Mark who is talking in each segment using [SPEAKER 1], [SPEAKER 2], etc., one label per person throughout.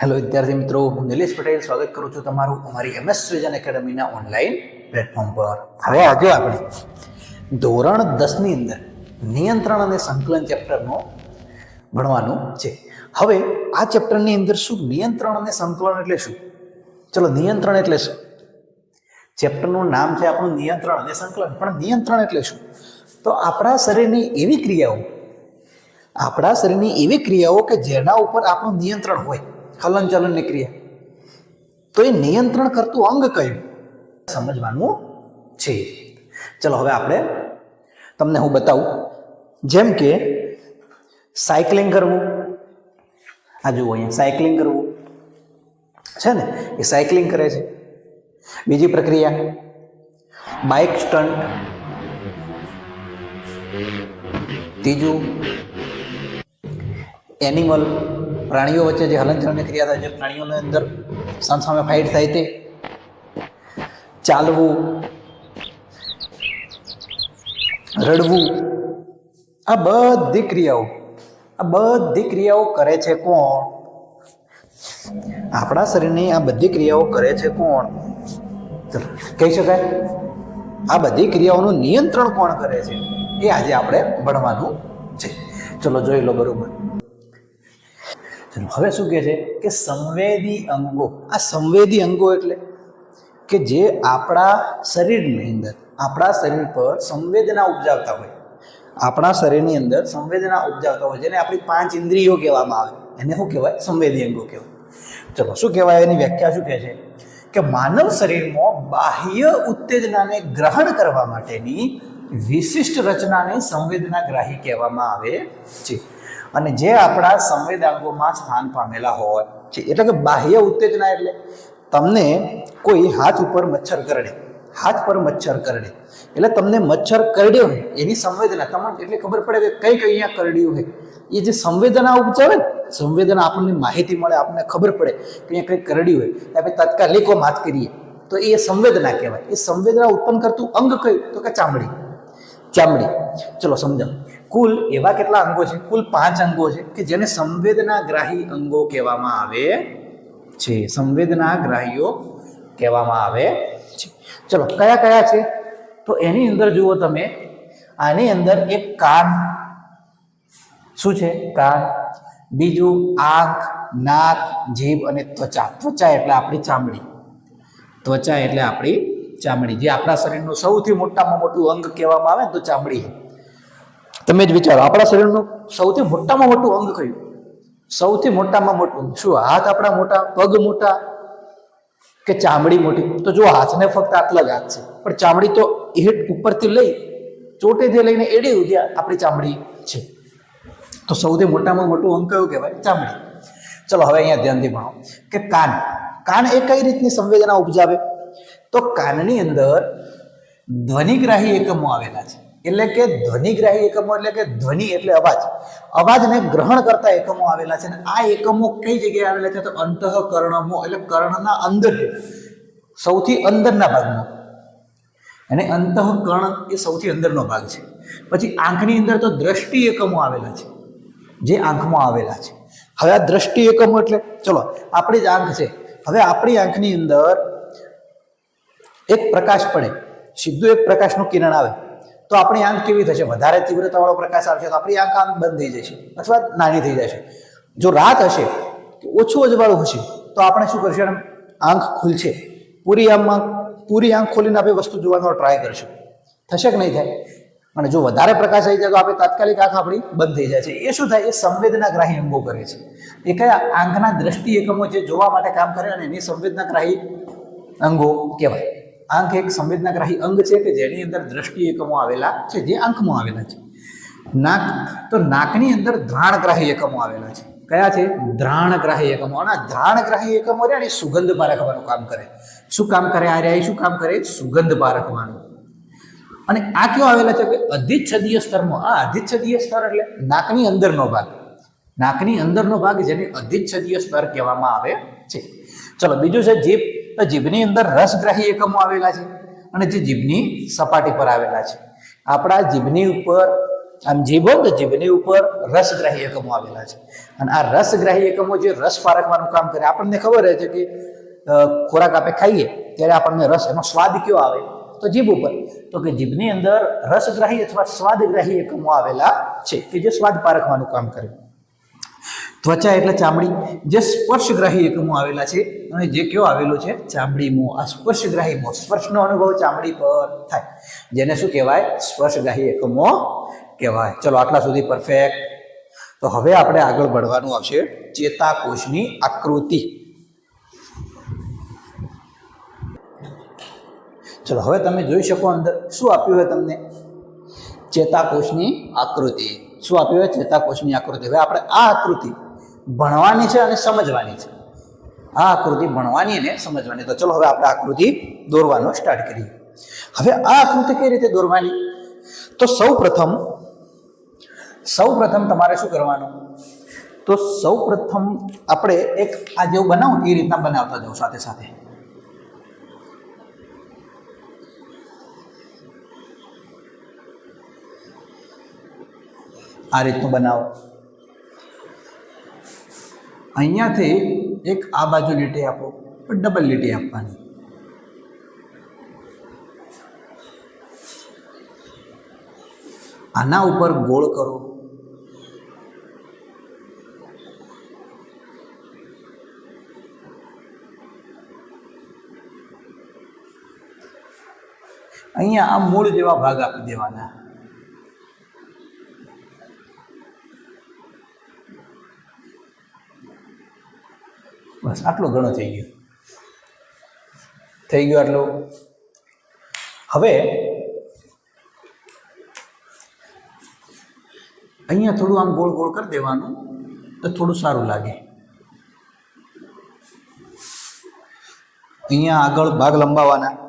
[SPEAKER 1] Hello વિદ્યાર્થી મિત્રો, હું નિલેશ પટેલ સ્વાગત કરું છું તમારું અમારી એમએસ સૃજન એકેડમીના ઓનલાઈન પ્લેટફોર્મ પર. હવે આજે આપણે ધોરણ દસની અંદર નિયંત્રણ અને સંકલન ચેપ્ટરનો ભણવાનું છે. હવે આ ચેપ્ટરની અંદર શું? નિયંત્રણ અને સંકલન એટલે શું? ચલો, નિયંત્રણ એટલે શું? ચેપ્ટરનું નામ છે આપણું નિયંત્રણ અને સંકલન. પણ નિયંત્રણ એટલે શું? તો આપણા શરીરની એવી ક્રિયાઓ, આપણા શરીરની એવી ક્રિયાઓ કે જેના ઉપર આપણું નિયંત્રણ હોય. હલનચલનની ક્રિયા. તો એ નિયંત્રણ કરતું અંગ કયું? સમજવાનું છે. ચલો હવે આપણે તમને હું બતાવું. જેમ કે સાયકલિંગ કરવું. આ જુઓ અહીંયા સાયકલિંગ કરવું. છે ને? એ સાયકલિંગ કરે છે. બીજી પ્રક્રિયા, બાઇક સ્ટન્ટ. ત્રીજું, એનિમલ. પ્રાણીઓ વચ્ચે જે હલનચલનની ક્રિયા થાય છે, પ્રાણીઓની અંદર સામસામે ફાઇટ થાય તે. ચાલવું, રડવું, આ બધી ક્રિયાઓ, આ બધી ક્રિયાઓ કરે છે કોણ? આપણા શરીરની આ બધી ક્રિયાઓ કરે છે કોણ? કહી શકાય? આ બધી ક્રિયાઓનું નિયંત્રણ કોણ કરે છે? એ આજે આપણે ભણવાનું છે. ચલો, જોઈ લો બરોબર. હવે શું કહે છે? કે સંવેદી અંગો. આ સંવેદી અંગો એટલે કે જે આપણા શરીરની અંદર, આપણા શરીર પર સંવેદના ઉપજાવતા હોય. આપણા શરીરની અંદર સંવેદના ઉપજાવતા હોય, જેને આપણી પાંચ ઇન્દ્રિયો કહેવામાં આવે. એને શું કહેવાય? સંવેદી અંગો કહેવાય. ચલો, શું કહેવાય? એની વ્યાખ્યા શું કહે છે? કે માનવ શરીરમાં બાહ્ય ઉત્તેજનાને ગ્રહણ કરવા માટેની વિશિષ્ટ રચનાને સંવેદનાગ્રાહી કહેવામાં આવે છે. અને જે આપણા સંવેદાંગોમાં સ્થાન પામેલા હોય છે, એટલે કે બાહ્ય ઉત્તેજના એટલે, તમને કોઈ હાથ ઉપર મચ્છર કરડે, હાથ પર મચ્છર કરડે, એટલે તમને મચ્છર કરડ્યો હોય, એની સંવેદના, તમને એટલે ખબર પડે કે કઈ કઈ અહીંયા કરડ્યું હોય. એ જે સંવેદના ઉપજાવે સંવેદના આપણને માહિતી મળે, આપણને ખબર પડે કે અહીંયા કંઈક કરડ્યું હોય. આપણે તાત્કાલિકો વાત કરીએ. તો એ સંવેદના કહેવાય. એ સંવેદના ઉત્પન્ન કરતું અંગ કયું? તો કે ચામડી. ચામડી. ચલો સમજાવો. કુલ એવા કેટલા અંગો છે? કુલ પાંચ અંગો છે કે જેને સંવેદનાગ્રાહી અંગો કહેવામાં આવે છે. સંવેદનાગ્રાહીઓ કહેવામાં આવે છે. ચલો, કયા કયા છે? તો એની અંદર જુઓ તમે, આની અંદર એક કાન શું છે? કાન. બીજું આંખ, નાક, જીભ અને ત્વચા. ત્વચા એટલે આપણી ચામડી. ત્વચા એટલે આપણી ચામડી. જે આપણા શરીરનું સૌથી મોટામાં મોટું અંગ કહેવામાં આવે ને તો ચામડી. તમે જ વિચારો. આપણા શરીરનું સૌથી મોટામાં મોટું અંગ કયું? સૌથી મોટામાં મોટું શું, હાથ આપણા મોટા, પગ મોટા કે ચામડી મોટી? તો જો હાથને ફક્ત આટલા જ હાથ છે. પણ ચામડી તો હેઠ ઉપરથી લઈ ચોટેથી લઈને એડી સુધી આપણી ચામડી છે. તો સૌથી મોટામાં મોટું અંગ કયું કહેવાય? ચામડી. ચલો, હવે અહીંયા ધ્યાનથી ભણો. કે કાન. કાન એ કઈ રીતની સંવેદના ઉપજાવે? તો કાનની અંદર ધ્વનિગ્રાહી એકમો આવેલા છે. એટલે કે ધ્વનિગ્રાહી એકમો એટલે કે ધ્વનિ એટલે અવાજ. અવાજને ગ્રહણ કરતા એકમો આવેલા છે અને આ એકમો કઈ જગ્યાએ આવેલા છે તો અંતઃકર્ણમો એટલે કર્ણના અંદર. સૌથી અંદરના ભાગમાં. અને અંતઃકર્ણ એ સૌથી અંદરનો ભાગ છે. પછી આંખની અંદર તો દ્રષ્ટિ એકમો આવેલા છે. જે આંખમાં આવેલા છે. હવે આ દ્રષ્ટિ એકમો એટલે, ચલો, આપણી જ આંખ છે. હવે આપણી આંખની અંદર એક પ્રકાશ પડે. સીધું એક પ્રકાશનું કિરણ આવે. તો આપણી આંખ કેવી થશે? વધારે તીવ્રતાવાળો પ્રકાશ આવશે તો આપણી આંખ આંખ બંધ થઈ જશે અથવા નાની થઈ જશે. જો રાત હશે કે ઓછું અજવાળું હશે તો આપણે શું કરશું? આંખ ખુલશે. પૂરી આંખમાં, પૂરી આંખ ખોલીને આપણે વસ્તુ જોવાનો ટ્રાય કરશું. થશે કે નહીં થાય? અને જો વધારે પ્રકાશ આવી જાય તો આપણે તાત્કાલિક આંખ આપણી બંધ થઈ જાય છે. એ શું થાય? એ સંવેદનાગ્રાહી અંગો કરે છે. એ કયા? આંખના દ્રષ્ટિ એકમો જે જોવા માટે કામ કરે અને એની સંવેદનાગ્રાહી અંગો કહેવાય. આંખ એક સંવેદનાગ્રાહી અંગ છે કે જેની અંદર દ્રષ્ટિ એકમો આવેલા છે, જે આંખમાં આવેલા છે. નાક, તો નાકની અંદર ધ્રાણગ્રાહી એકમો આવેલા છે. કયા છે? ધ્રાણગ્રાહી એકમો. અને ધ્રાણગ્રાહી એકમો રહ્યા એ સુગંધ પારખવાનું કામ કરે. શું કામ કરે આ રહ્યા? શું કામ કરે? સુગંધ પારખવાનું અને આ કયો આવેલા છે? કે અધિચ્છદીય સ્તરમાં આ અધિચ્છદીય સ્તર એટલે નાકની અંદરનો ભાગ. નાકની અંદરનો ભાગ જેને અધિચ્છદીય સ્તર કહેવામાં આવે છે. ચલો, બીજું છે જીભ તો જીભની અંદર રસગ્રાહી એકમો આવેલા છે અને જે જીભની સપાટી પર આવેલા છે. આપણા જીભની ઉપર, આમ જીભ તો જીભની ઉપર રસગ્રાહી એકમો આવેલા છે. અને આ રસગ્રાહી એકમો જે રસ પારખવાનું કામ કરે, આપણને ખબર રહે છે કે ખોરાક આપણે ખાઈએ, ત્યારે આપણને રસ, એનો સ્વાદ કયો આવે? તો જીભ ઉપર. તો કે જીભની અંદર રસગ્રાહી અથવા સ્વાદગ્રાહી એકમો આવેલા છે, કે જે સ્વાદ પારખવાનું કામ કરે. ત્વચા એટલે ચામડી, જે સ્પર્શગ્રાહી એકમો આવેલા છે અને જે કયો આવેલો છે? ચામડી મોં આ સ્પર્શગ્રાહી મોં, સ્પર્શનો અનુભવ ચામડી પર થાય. જેને શું કહેવાય? સ્પર્શગ્રાહી એકમો કહેવાય. ચલો, આટલા સુધી પરફેક્ટ તો હવે આપણે આગળ बढ़વાનું આવશે ચેતાકોષની આકૃતિ. ચલો, હવે તમે જોઈ શકો અંદર, શું આપ્યું હોય તમને? ચેતાકોષની આકૃતિ. શું આપ્યું હોય? ચેતાકોષની આકૃતિ. હવે આપણે આ આકૃતિ ભણવાની છે અને સમજવાની છે. આ આકૃતિ ભણવાની અને સમજવાની. તો ચલો હવે આપણે આકૃતિ દોરવાનો સ્ટાર્ટ કરીએ. હવે આ આકૃતિ કઈ રીતે દોરવાની? તો સૌ પ્રથમ સૌ પ્રથમ તમારે શું કરવાનું? તો સૌ પ્રથમ આપણે એક આ જેવું બનાવો એ રીતના બનાવતા જાઓ સાથે સાથે. આ રીતનું બનાવો. અહીંયાથી એક આ બાજુ લીટી આપો ડબલ લીટી આપવાની. આના ઉપર ગોળ કરો. અહીંયા આ મૂળ જેવા ભાગ આપી દેવાના. બસ, આટલું ઘણું થઈ ગયું. થઈ ગયું આટલું. હવે, અહીંયા થોડું આમ ગોળ ગોળ કરી દેવાનું, તો થોડું સારું લાગે. અહીંયા આગળ ભાગ લંબાવવાના.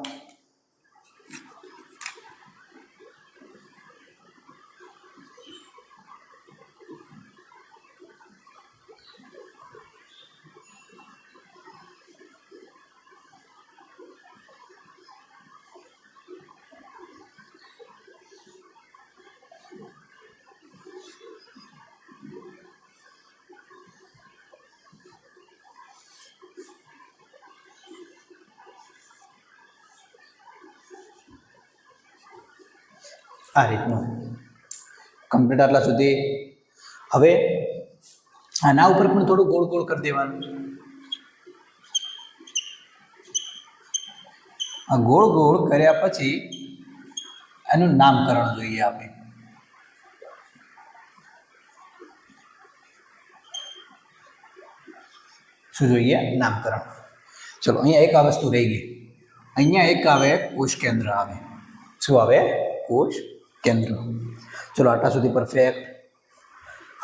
[SPEAKER 1] આ રીતનું. કમ્પ્લીટ આટલા સુધી. હવે આના ઉપર પણ થોડું ગોળ ગોળ કરી દેવાનું. આ ગોળ ગોળ કર્યા પછી એનું નામકરણ જોઈએ આપણે. શું જોઈએ? નામકરણ. ચલો, અહીંયા એક આ વસ્તુ રહી ગઈ. અહીંયા એક આવે કોષ કેન્દ્ર આવે. શું આવે? કોષ કેન્દ્ર. ચલો, આટલા સુધી પરફેક્ટ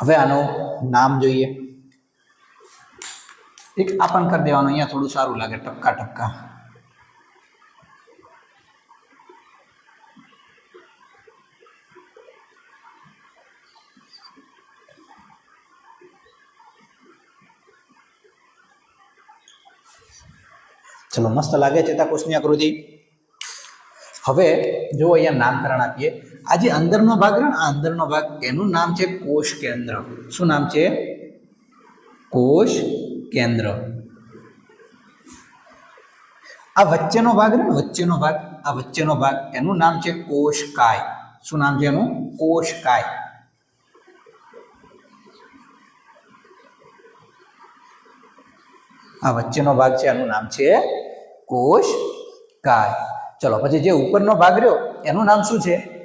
[SPEAKER 1] હવે આનું નામ જોઈએ. એક આ પણ કરી દેવાનું, અહીંયા થોડું સારું લાગે, ટપકા ટપકા. ચલો, મસ્ત લાગે ચેતાકોષની આકૃતિ. હવે જો અહીંયા નામકરણ આપીએ આ જે અંદરનો ભાગ રહ્યો ને આ અંદરનો ભાગ એનું નામ છે કોષ કેન્દ્ર. શું નામ છે? કોષ કેન્દ્ર. આ વચ્ચેનો ભાગ રહ્યો ને વચ્ચેનો ભાગ, આ વચ્ચેનો ભાગ એનું નામ છે કોષકાય શું નામ છે એનું? કોષકાય આ વચ્ચેનો ભાગ છે એનું નામ છે કોષ કાય. ચલો, પછી જે ઉપરનો ભાગ રહ્યો, એનું નામ શું છે?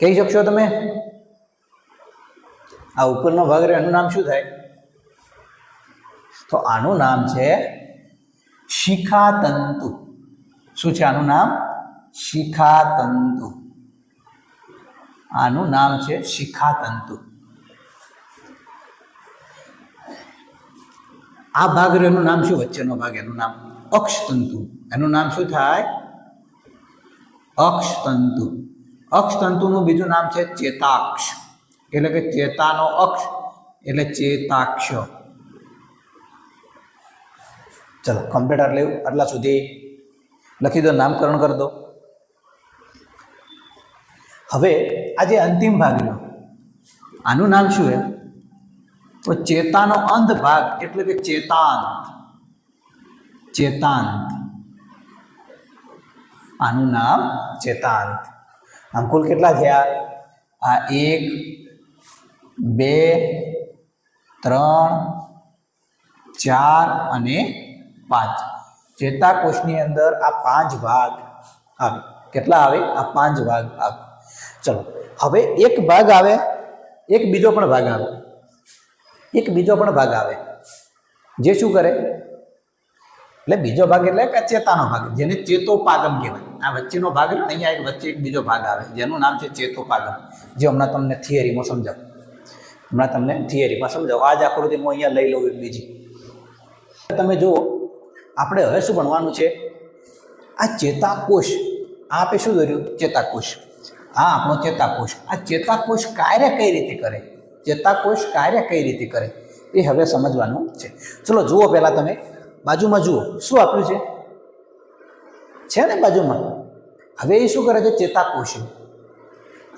[SPEAKER 1] કહી શકશો તમે? આ ઉપરનો ભાગ રહે એનું નામ શું થાય? તો આનું નામ છે શિખાતંતુ. શું છે આનું નામ? શિખાતંતુ. આનું નામ છે શિખાતંતુ. આ ભાગ રહે એનું નામ શું? વચ્ચેનો ભાગ એનું નામ અક્ષતંતુ. એનું નામ શું થાય? અક્ષતંતુ. અક્ષતંતુનું બીજું નામ છે ચેતાક્ષ. એટલે કે ચેતાનો અક્ષ, એટલે ચેતાક્ષ. ચલો કમ્પ્લીટ આટલે આટલા સુધી લખી દો, નામકરણ કરી દો. હવે આ જે અંતિમ ભાગ લો આનું નામ શું છે? તો ચેતાનો અંત ભાગ, એટલે કે ચેતાંત. ચેતાંત. આનું નામ ચેતાંત. આમ કુલ કેટલા થયા? આ એક, બે, ત્રણ, ચાર અને પાંચ. ચેતાકોષની અંદર આ પાંચ ભાગ આવે. કેટલા આવે? આ પાંચ ભાગ આવે. ચલો, હવે એક ભાગ આવે, એક બીજો પણ ભાગ આવે. એક બીજો પણ ભાગ આવે. જે શું કરે? એટલે બીજો ભાગ એટલે કે ચેતાનો ભાગ, જેને ચેતોપાગમ કહેવાય. આ વચ્ચેનો ભાગ ને અહીંયા એક વચ્ચે એક બીજો ભાગ આવે, જેનું નામ છે ચેતોપાગમ. જે હમણાં તમને થિયરીમાં સમજાવું. હમણાં તમને થિયરીમાં સમજાવું. આ જ આકૃતિ હું અહીંયા લઈ લઉં એક બીજી. તમે જુઓ, આપણે હવે શું ભણવાનું છે? આ ચેતાકોષ. આ આપે શું દોર્યું? ચેતાકોષ. આ આપણો ચેતાકોષ. આ ચેતાકોષ કાર્ય કઈ રીતે કરે? ચેતાકોષ કાર્ય કઈ રીતે કરે? એ હવે સમજવાનું છે. ચલો, જુઓ પહેલાં તમે. બાજુમાં જુઓ. શું આપ્યું છે? છે ને બાજુમાં? હવે એ શું કરે છે? ચેતાકોષ.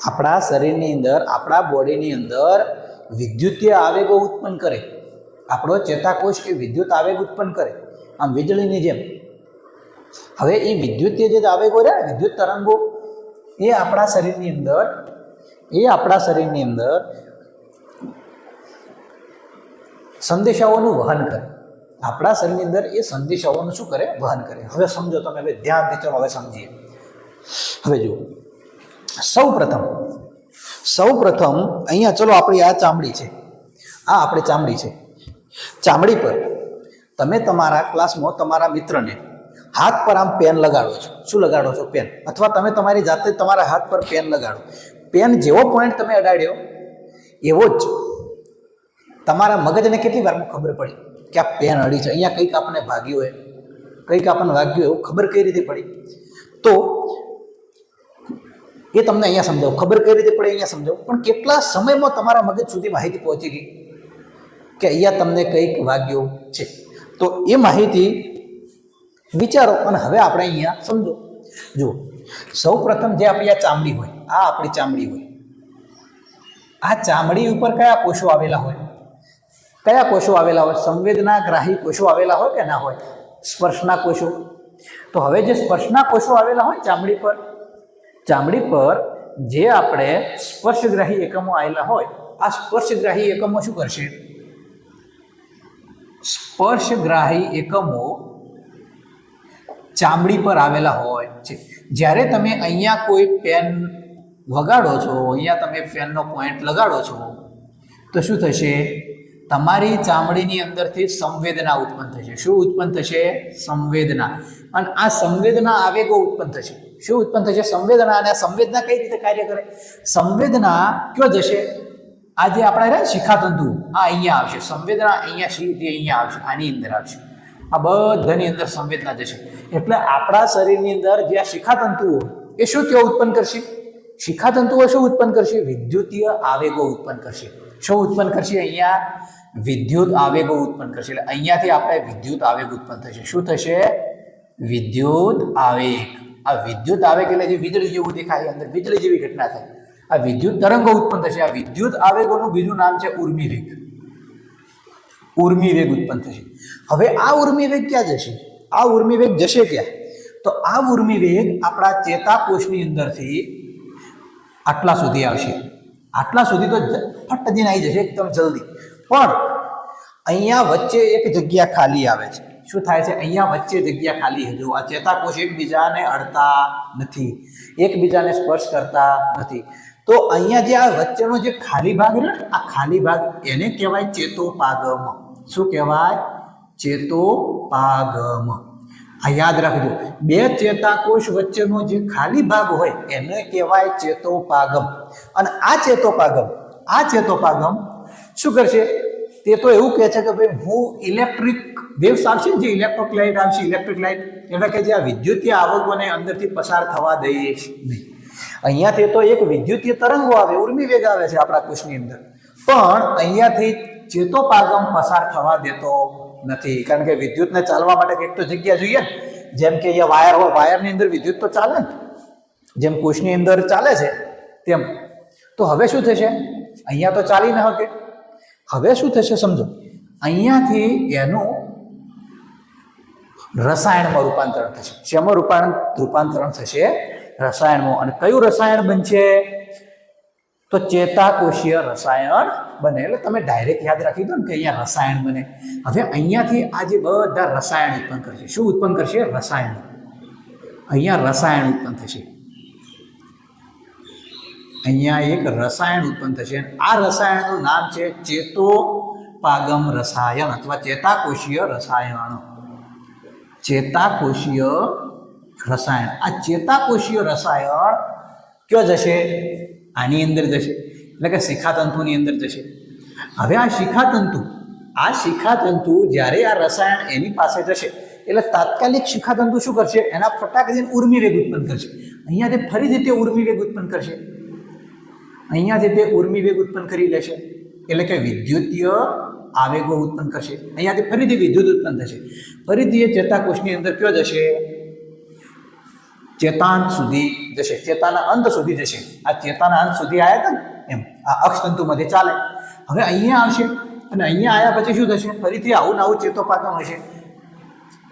[SPEAKER 1] આપણા શરીરની અંદર, આપણા બોડીની અંદર વિદ્યુતીય આવેગો ઉત્પન્ન કરે. આપણો ચેતાકોષ એ વિદ્યુત આવેગ ઉત્પન્ન કરે. આમ વીજળીની જેમ. હવે એ વિદ્યુતીય જે આવેગો રહ્યા ને, વિદ્યુત તરંગો, એ આપણા શરીરની અંદર, એ આપણા શરીરની અંદર સંદેશાઓનું વહન કરે. આપણા શરીરની અંદર એ સંદેશાઓનું શું કરે? વહન કરે. હવે સમજો તમે, હવે ધ્યાનથી ચલો, હવે સમજીએ. હવે જુઓ. સૌ પ્રથમ સૌ પ્રથમ અહીંયા ચલો આપણી આ ચામડી છે. આ આપણી ચામડી છે. ચામડી પર તમે તમારા ક્લાસમાં તમારા મિત્રને હાથ પર આમ પેન લગાડો છો. શું લગાડો છો? પેન અથવા તમે તમારી જાતે તમારા હાથ પર પેન લગાડો. પેન જેવો પોઈન્ટ તમે અડાડ્યો, એવો જ તમારા મગજને કેટલી વારમાં ખબર પડી કે આ પેન અડી છે? અહીંયા કંઈક આપણને ભાગ્યું હોય. કંઈક આપણને વાગ્યું એવું ખબર કઈ રીતે પડી? તો એ તમને અહીંયા સમજાવું. ખબર કઈ રીતે પડે અહીંયા સમજાવું. પણ કેટલા સમયમાં તમારા મગજ સુધી માહિતી પહોંચી ગઈ? કે અહીંયા તમને કંઈક વાગ્યું છે. તો એ માહિતી વિચારો અને હવે આપણે અહીંયા સમજો. જુઓ. સૌ પ્રથમ જે આપણી આ ચામડી હોય, આ આપણી ચામડી હોય. આ ચામડી ઉપર કયા કોષો આવેલા હોય? કયા કોષો આવેલા હોય? સંવેદના ગ્રાહી કોષો આવેલા હોય કે ના હોય? સ્પર્શના કોષો. તો હવે જે સ્પર્શના કોષો આવેલા હોય ચામડી પર ચામડી પર જે આપણે સ્પર્શગ્રાહી એકમો આવેલા હોય, આ સ્પર્શગ્રાહી એકમો શું કરશે? સ્પર્શગ્રાહી એકમો ચામડી પર આવેલા હોય છે. જ્યારે તમે અહીંયા કોઈ પેન વગાડો છો, અહીંયા તમે પેનનો પોઈન્ટ લગાડો છો, તો શું થશે? તમારી ચામડીની અંદરથી સંવેદના ઉત્પન્ન થશે. શું ઉત્પન્ન થશે? સંવેદના. અને આ સંવેદના આવેગો ઉત્પન્ન થશે. શું ઉત્પન્ન થશે? સંવેદના. અને આ સંવેદના કઈ રીતે કાર્ય કરે? સંવેદના કયો જશે? આ જે આપણા રહ્યા શિખાતંતુ. આ અહીંયા આવશે. સંવેદના અહીંયા સીધી અહીંયા આવશે. આની અંદર આવશે. આ બધાની અંદર સંવેદના જશે. એટલે આપણા શરીરની અંદર જે આ શિખાતંતુઓ, એ શું તેઓ ઉત્પન્ન કરશે? શિખાતંતુઓ શું ઉત્પન્ન કરશે? વિદ્યુતીય આવેગો ઉત્પન્ન કરશે. શું ઉત્પન્ન કરશે? અહીંયા વિદ્યુત આવેગો ઉત્પન્ન કરશે. એટલે અહીંયાથી આપણે વિદ્યુત આવેગ ઉત્પન્ન થશે. શું થશે? વિદ્યુત આવેગ. આ વિદ્યુત આવેગ એટલે જે વીજળી જેવું દેખાય અંદર વીજળી જેવી ઘટના થાય. આ વિદ્યુત તરંગો ઉત્પન્ન થશે. આ વિદ્યુત આવેગોનું બીજું નામ છે ઉર્મી વેગ. ઉર્મી ઉત્પન્ન થશે. હવે આ ઉર્મી ક્યાં જશે? આ ઉર્મી જશે ક્યાં? તો આ ઉર્મી વેગ આપણા ચેતાકોષની અંદરથી આટલા સુધી આવશે. આટલા સુધી તો ફટ દઈને આવી જશે એકદમ જલ્દી. પણ અહીંયા વચ્ચે એક જગ્યા ખાલી આવે છે. શું થાય છે? અહીંયા વચ્ચે જગ્યા ખાલી છે. આ ચેતાકોષ એકબીજાને અડતા નથી. એકબીજાને સ્પર્શ કરતા નથી. તો અહીંયા જે આ વચ્ચેનો જે ખાલી ભાગ રહ્યો આ ખાલી ભાગ એને કહેવાય ચેતોપાગમ. શું કહેવાય? ચેતોપાગમ. આ યાદ રાખજો, બે ચેતાકોષ વચ્ચેનો જે ખાલી ભાગ હોય, એને કહેવાય ચેતોપાગમ. અને આ ચેતોપાગમ આ ચેતોપાગમ શું કરશે? તે તો એવું કહે છે કે ભાઈ, હું ઇલેક્ટ્રિક વેવ્સ આવશે ને જે ઇલેક્ટ્રિક લાઇટ આવશે ઇલેક્ટ્રિક લાઇટ એટલે કે જે આ વિદ્યુતીય આવકોને અંદરથી પસાર થવા દઈએ નહીં. અહીંયાથી તો એક વિદ્યુતીય તરંગો આવે, ઉર્મી વેગ આવે છે આપણા કોષની અંદર. પણ અહીંયાથી ચેતોપાગમ પસાર થવા દેતો નથી. કારણ કે વિદ્યુતને ચાલવા માટે કંઈક તો જગ્યા જોઈએ જેમ કે અહીંયા વાયર હોય, વાયરની અંદર વિદ્યુત તો ચાલે ને જેમ કોષની અંદર ચાલે છે, તેમ. તો હવે શું થશે? અહીંયા તો ચાલી ન શકે. હવે શું થશે સમજો? અહીંયાથી એનું રસાયણમાં રૂપાંતરણ થશે. શેમાં રૂપાણ, રૂપાંતરણ થશે? રસાયણમાં. અને કયું રસાયણ બનશે? તો ચેતાકોષીય રસાયણ બને. એટલે તમે ડાયરેક્ટ યાદ રાખી દો ને કે અહીંયા રસાયણ બને. હવે અહીંયાથી આ જે બધા રસાયણ ઉત્પન્ન કરશે. શું ઉત્પન્ન કરશે? રસાયણ. અહીંયા રસાયણ ઉત્પન્ન થશે. અહીંયા એક રસાયણ ઉત્પન્ન થશે. આ રસાયણનું નામ છે ચેતોપાગમ રસાયણ અથવા ચેતાકોષીય રસાયણ. ચેતાકોષીય રસાયણ. આ ચેતાકોષીય રસાયણ કયો જશે? આની અંદર જશે. એટલે કે શિખાતંતુની અંદર જશે. હવે આ શિખાતંતુ આ શિખાતંતુ જ્યારે આ રસાયણ એની પાસે જશે, એટલે તાત્કાલિક શિખાતંતુ શું કરશે? એના ફટાકડીને ઉર્મી વેગ ઉત્પન્ન કરશે. અહીંયાથી ફરીથી તે ઉર્મી વેગ ઉત્પન્ન કરશે. અહીંયાથી તે ઉર્મી વેગ ઉત્પન્ન કરી લેશે. એટલે કે વિદ્યુતીય આવેગો ઉત્પન્ન કરશે. અહીંયાથી ફરીથી વિદ્યુત ઉત્પન્ન થશે. ફરીથી એ ચેતાકોષની અંદર કયો જશે? ચેતાંત સુધી જશે. ચેતાના અંત સુધી જશે. આ ચેતાના અંત સુધી આવ્યા હતા એમ. આ અક્ષતંતુમાંથી ચાલે. હવે અહીંયા આવશે. અને અહીંયા આવ્યા પછી શું થશે? ફરીથી આવું ને આવું ચેતોપાગમ હશે.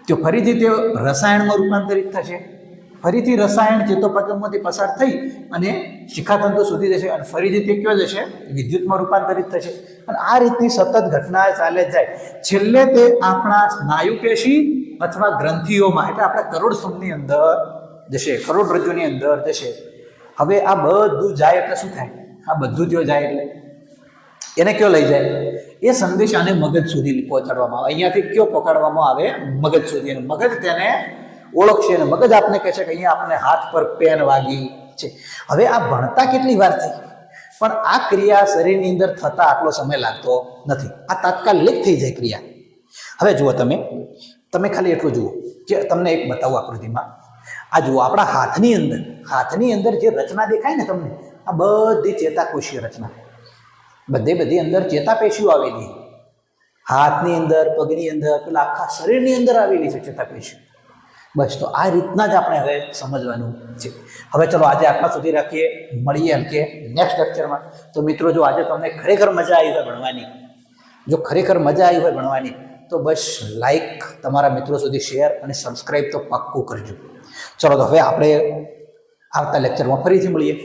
[SPEAKER 1] તો ફરીથી તે રસાયણમાં રૂપાંતરિત થશે. ફરીથી રસાયણ ચેતોપગમમાંથી પસાર થઈ અને શિખાતંતુ સુધી જશે અને ફરીથી તે કયો જશે? વિદ્યુતમાં રૂપાંતરિત થશે. અને આ રીતની સતત ઘટના ચાલે જાય. છેલ્લે તે આપણા સ્નાયુ પેશી અથવા ગ્રંથિઓમાં, એટલે આપણા કરોડસ્તંભની અંદર જશે કરોડરજ્જુની અંદર જશે. હવે આ બધું જાય એટલે શું થાય? આ બધું જો જાય એટલે એને કયો લઈ જાય? એ સંદેશ આને મગજ સુધી પહોંચાડવામાં આવે. અહીંયાથી કયો પકડવામાં આવે? મગજ સુધી. મગજ તેને ઓળખશે અને મગજ આપને કહે છે કે અહીંયા આપણે હાથ પર પેન વાગી છે. હવે આ ભણતા કેટલી વાર થઈ પણ આ ક્રિયા શરીરની અંદર થતા આટલો સમય લાગતો નથી. આ તાત્કાલિક થઈ જાય ક્રિયા. હવે જુઓ તમે તમે ખાલી એટલું જુઓ કે તમને એક બતાવું આકૃતિમાં. આ જુઓ, આપણા હાથની અંદર હાથની અંદર જે રચના દેખાય ને તમને, આ બધી ચેતાકોષીય રચના. બધે બધી અંદર ચેતાપેશીઓ આવેલી. હાથની અંદર, પગની અંદર, પેલા આખા શરીરની અંદર આવેલી છે ચેતાપેશીઓ. બસ, તો આ રીતના જ આપણે હવે સમજવાનું છે. હવે ચલો આજે આટલા સુધી રાખીએ. મળીએ એમ કે નેક્સ્ટ લેક્ચરમાં તો મિત્રો, જો આજે તમને ખરેખર મજા આવી હોય ભણવાની, જો ખરેખર મજા આવી હોય ભણવાની, તો બસ લાઈક તમારા મિત્રો સુધી શેર અને સબસ્ક્રાઈબ તો પાક્કું કરજો. ચલો તો હવે આપણે આવતા લેક્ચરમાં ફરીથી મળીએ.